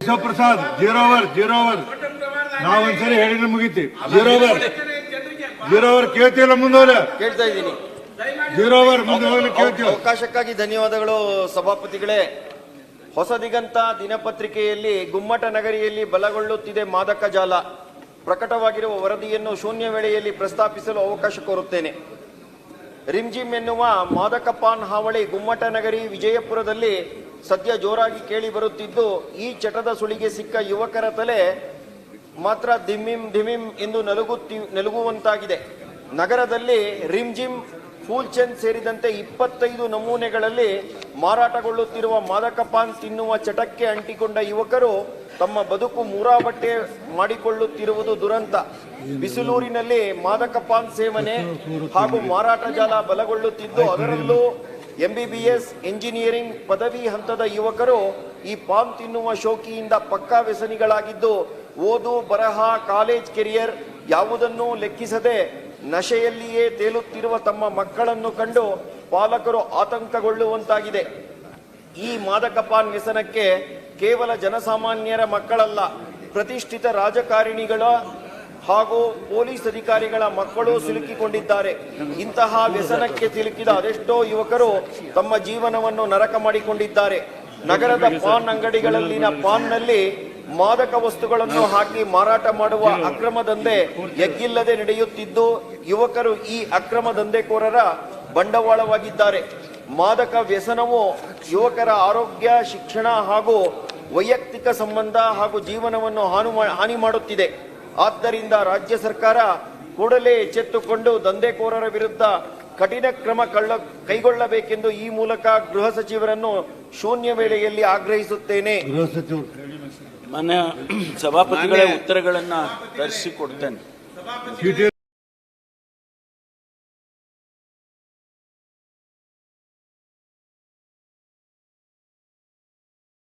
Vishwaprasad zero over zero over ನಾವೊಂದ್ಸರಿ ಹೇಳಿದ್ರೆ ಮುಗೀತಿ. Zero over zero over ಕೇಳ್ತಿಲ್ಲ ಮುಂದೆ ಕೇಳ್ತಾ ಇದ್ದೀನಿ. ಜೀರೋವರ್ ಮುಂದೆ ಹೋಗ್ಲಿ ಕೇಳ್ತೀವಿ ಅವಕಾಶಕ್ಕಾಗಿ ಧನ್ಯವಾದಗಳು ಸಭಾಪತಿಗಳೇ. ಹೊಸ ದಿಗಂತ ದಿನಪತ್ರಿಕೆಯಲ್ಲಿ ಗುಮ್ಮಟ ನಗರಿಯಲ್ಲಿ ಬಲಗೊಳ್ಳುತ್ತಿದೆ ಮಾದಕ ಜಾಲ. ಪ್ರಕಟವಾಗಿರುವ ವರದಿಯನ್ನು ಶೂನ್ಯ ವೇಳೆಯಲ್ಲಿ ಪ್ರಸ್ತಾಪಿಸಲು ಅವಕಾಶ ಕೋರುತ್ತೇನೆ. ರಿಮ್ಜಿಮ್ ಎನ್ನುವ ಮಾದಕ ಪಾನ್ ಹಾವಳಿ ಗುಮ್ಮಟ ನಗರಿ ವಿಜಯಪುರದಲ್ಲಿ ಸದ್ಯ ಜೋರಾಗಿ ಕೇಳಿ ಬರುತ್ತಿದ್ದು, ಈ ಚಟದ ಸುಳಿಗೆ ಸಿಕ್ಕ ಯುವಕರ ತಲೆ ಮಾತ್ರ ದಿಮ್ಮಿಂ ಧಿಮಿಂ ಎಂದು ನಲುಗುತ್ತಿ, ನಲುಗುವಂತಾಗಿದೆ. ನಗರದಲ್ಲಿ ರಿಮ್ಜಿಮ್ ಫೂಲ್ಚಂದ್ ಸೇರಿದಂತೆ ಇಪ್ಪತ್ತೈದು ನಮೂನೆಗಳಲ್ಲಿ ಮಾರಾಟಗೊಳ್ಳುತ್ತಿರುವ ಮಾದಕ ಪಾನ್ ತಿನ್ನುವ ಚಟಕ್ಕೆ ಅಂಟಿಕೊಂಡ ಯುವಕರು ತಮ್ಮ ಬದುಕು ಮೂರಾಬಟ್ಟೆ ಮಾಡಿಕೊಳ್ಳುತ್ತಿರುವುದು ದುರಂತ. ಬಿಸಿಲೂರಿನಲ್ಲಿ ಮಾದಕ ಪಾನ್ ಸೇವನೆ ಹಾಗೂ ಮಾರಾಟ ಜಾಲ ಬಲಗೊಳ್ಳುತ್ತಿದ್ದು, ಅದರಲ್ಲೂ ಎಂಬಿಬಿಎಸ್ ಎಂಜಿನಿಯರಿಂಗ್ ಪದವಿ ಹಂತದ ಯುವಕರು ಈ ಪಾನ್ ತಿನ್ನುವ ಶೋಕಿಯಿಂದ ಪಕ್ಕಾ ವ್ಯಸನಿಗಳಾಗಿದ್ದು, ಓದು, ಬರಹ, ಕಾಲೇಜ್ ಕೆರಿಯರ್ ಯಾವುದನ್ನೂ ಲೆಕ್ಕಿಸದೆ ನಶೆಯಲ್ಲಿಯೇ ತೇಲುತ್ತಿರುವ ತಮ್ಮ ಮಕ್ಕಳನ್ನು ಕಂಡು ಪಾಲಕರು ಆತಂಕಗೊಳ್ಳುವಂತಾಗಿದೆ. ಈ ಮಾದಕ ಪಾನ್ ವ್ಯಸನಕ್ಕೆ ಕೇವಲ ಜನಸಾಮಾನ್ಯರ ಮಕ್ಕಳಲ್ಲ, ಪ್ರತಿಷ್ಠಿತ ರಾಜಕಾರಣಿಗಳ ಹಾಗೂ ಪೊಲೀಸ್ ಅಧಿಕಾರಿಗಳ ಮಕ್ಕಳು ಸಿಲುಕಿಕೊಂಡಿದ್ದಾರೆ. ಇಂತಹ ವ್ಯಸನಕ್ಕೆ ಸಿಲುಕಿದ ಅದೆಷ್ಟೋ ಯುವಕರು ತಮ್ಮ ಜೀವನವನ್ನು ನರಕ ಮಾಡಿಕೊಂಡಿದ್ದಾರೆ. ನಗರದ ಪಾನ್ ಅಂಗಡಿಗಳಲ್ಲಿನ ಪಾನ್ನಲ್ಲಿ ಮಾದಕ ವಸ್ತುಗಳನ್ನು ಹಾಕಿ ಮಾರಾಟ ಮಾಡುವ ಅಕ್ರಮ ದಂಧೆ ಎಗ್ಗಿಲ್ಲದೆ ನಡೆಯುತ್ತಿದ್ದು, ಯುವಕರು ಈ ಅಕ್ರಮ ದಂಧೆಕೋರರ ಬಂಡವಾಳವಾಗಿದ್ದಾರೆ. ಮಾದಕ ವ್ಯಸನವು ಯುವಕರ ಆರೋಗ್ಯ, ಶಿಕ್ಷಣ ಹಾಗೂ ವೈಯಕ್ತಿಕ ಸಂಬಂಧ ಹಾಗೂ ಜೀವನವನ್ನು ಹಾನು ಹಾನಿ ಮಾಡುತ್ತಿದೆ. ಆದ್ದರಿಂದ ರಾಜ್ಯ ಸರ್ಕಾರ ಕೂಡಲೇ ಎಚ್ಚೆತ್ತುಕೊಂಡು ದಂಧೆಕೋರರ ವಿರುದ್ಧ ಕಠಿಣ ಕ್ರಮ ಕಳ್ಳ, ಕೈಗೊಳ್ಳಬೇಕೆಂದು ಈ ಮೂಲಕ ಗೃಹ ಸಚಿವರನ್ನು ಶೂನ್ಯ ವೇಳೆಯಲ್ಲಿ ಆಗ್ರಹಿಸುತ್ತೇನೆ. ಮಾನ್ಯ ಸಭಾಪತಿಗಳ ಉತ್ತರಗಳನ್ನು ತರಿಸಿ ಕೊಡ್ತೇನೆ ಚೀಟಿ